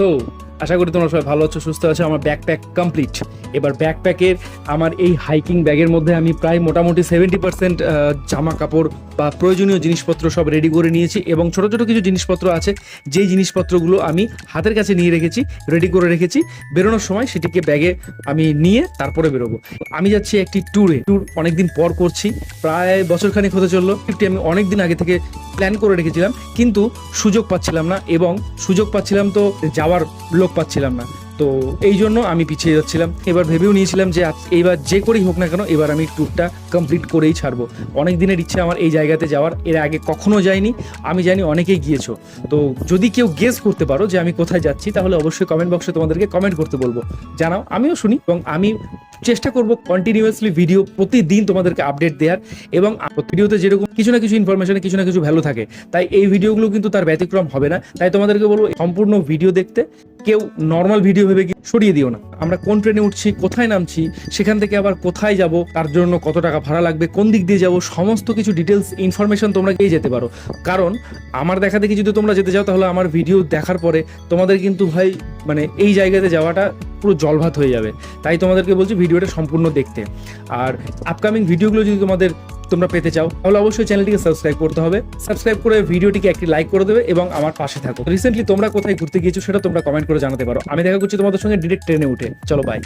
So আশা করি তোমরা সবাই ভালো আছো, সুস্থ আছো। আমার ব্যাকপ্যাক কমপ্লিট এবার ব্যাকপ্যাকের আমার এই হাইকিং ব্যাগের মধ্যে আমি প্রায় মোটামুটি সেভেন্টি পার্সেন্ট জামা কাপড় বা প্রয়োজনীয় জিনিসপত্র সব রেডি করে নিয়েছি এবং ছোট ছোট কিছু জিনিসপত্র আছে, যেই জিনিসপত্রগুলো আমি হাতের কাছে নিয়ে রেখেছি রেডি করে রেখেছি। বেরোনোর সময় সেটিকে ব্যাগে আমি নিয়ে তারপরে বেরোবো। আমি যাচ্ছি একটি ট্যুরে ট্যুর অনেকদিন পর করছি, প্রায় বছরখানেক হতে চলল। ট্রিপটি আমি অনেক দিন আগে থেকে প্ল্যান করে রেখেছিলাম, কিন্তু সুযোগ পাচ্ছিলাম না এবং সুযোগ পাচ্ছিলাম তো যাওয়ার লোক পাচ্ছিলাম না। তো এই জন্য আমি পিছিয়ে যাচ্ছিলাম। এবার ভেবেও নিয়েছিলাম যে এইবার যে করেই হোক না কেন, এবার আমি ট্যুরটা কমপ্লিট করেই ছাড়বো। অনেক দিনের ইচ্ছে আমার এই জায়গাতে যাওয়ার, এর আগে কখনো যাইনি। আমি জানি অনেকেই গিয়েছো। তো যদি কেউ গেস করতে পারো যে আমি কোথায় যাচ্ছি, তাহলে অবশ্যই কমেন্ট বক্সে তোমাদেরকে কমেন্ট করতে বলব। জানাও, আমিও শুনি এবং আমি চেষ্টা করব কন্টিনিউয়াসলি ভিডিও প্রতিদিন তোমাদেরকে আপডেট দেওয়ার এবং ভিডিওতে যেরকম কিছু না কিছু ইনফরমেশনে কিছু না কিছু ভ্যালু থাকে, তাই এই ভিডিওগুলো কিন্তু তার ব্যতিক্রম হবে না। তাই তোমাদেরকে বলব সম্পূর্ণ ভিডিও দেখতে, কেউ নর্মাল ভিডিও ভেবে সরিয়ে দিও না। আমরা কোন ট্রেনে উঠছি, কোথায় নামছি, সেখান থেকে আবার কোথায় যাব তার জন্য কত টাকা ভাড়া লাগবে, কোন দিক দিয়ে যাব, সমস্ত কিছু ডিটেলস ইনফরমেশন তোমরা পেয়ে যেতে পারো। কারণ আমার দেখা দেখি যদি তোমরা যেতে চাও, তাহলে আমার ভিডিও দেখার পরে তোমাদের কিন্তু ভাই মানে এই জায়গাতে যাওয়াটা পুরো জলভাত হয়ে যাবে। তাই তোমাদেরকে বলছি ভিডিওটা সম্পূর্ণ দেখতে। আর আপকামিং ভিডিওগুলো যদি তোমাদের তোমরা পেতে চাও, তাহলে অবশ্যই চ্যানেলটিকে সাবস্ক্রাইব করতে হবে। সাবস্ক্রাইব করে ভিডিওটিকে একটি লাইক করে দেবে এবং আমার পাশে থাকো। রিসেন্টলি তোমরা কোথায় ঘুরতে গিয়েছো সেটা তোমরা কমেন্ট করে জানাতে পারো। আমি দেখা করছি তোমাদের সঙ্গে ডিরেক্ট ট্রেনে উঠে। চলো বাই